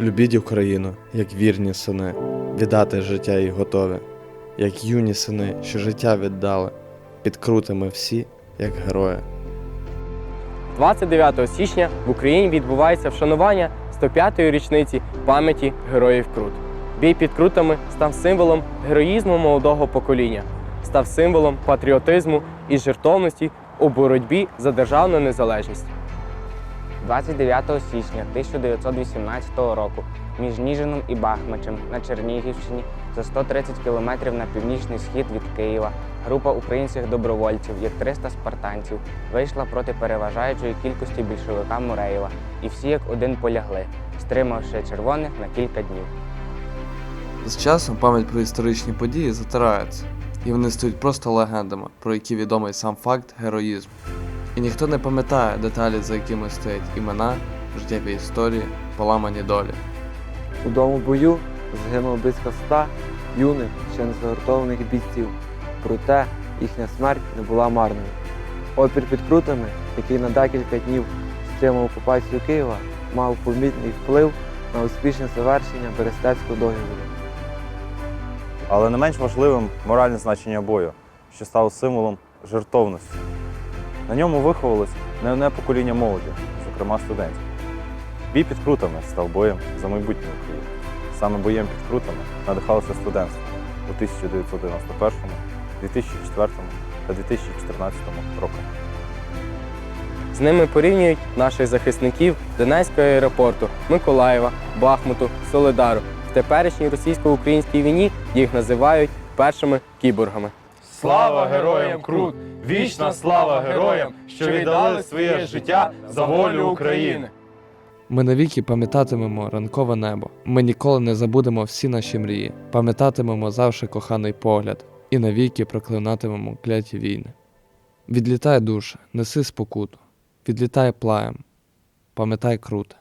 Любіть Україну, як вірні сини, віддати життя їй готові, як юні сини, що життя віддали, під крутими всі, як герої. 29 січня в Україні відбувається вшанування 105-ї річниці пам'яті героїв Крут. Бій під крутами став символом героїзму молодого покоління, став символом патріотизму і жертовності у боротьбі за державну незалежність. 29 січня 1918 року між Ніжином і Бахмачем на Чернігівщині за 130 кілометрів на північний схід від Києва група українських добровольців, як 300 спартанців, вийшла проти переважаючої кількості більшовика Муреєва, і всі як один полягли, стримавши червоних на кілька днів. З часом пам'ять про історичні події затирається, і вони стають просто легендами, про які відомий сам факт героїзму. І ніхто не пам'ятає деталі, за якими стоять імена, життєві історії, поламані долі. У тому бою загинуло близько ста юних, ще не загортованих бійців. Проте їхня смерть не була марною. Опір під крутами, який на декілька днів стримав окупацію Києва, мав помітний вплив на успішне завершення Берестецького договору. Але не менш важливим моральне значення бою, що став символом жертовності. На ньому виховалось не одне покоління молоді, зокрема студентів. Бій під крутами став боєм за майбутнє України. Саме боєм під крутами надихалося студентство у 1991, 2004 та 2014 роках. З ними порівнюють наших захисників Донецького аеропорту, Миколаєва, Бахмуту, Солидару. В теперішній російсько-українській війні їх називають першими кіборгами. Слава героям Крут! Вічна слава героям, що віддали своє життя за волю України! Ми навіки пам'ятатимемо ранкове небо. Ми ніколи не забудемо всі наші мрії, пам'ятатимемо завжди коханий погляд і навіки проклинатимемо кляті війни. Відлітай душе, неси спокуту, відлітай плаєм, пам'ятай круте.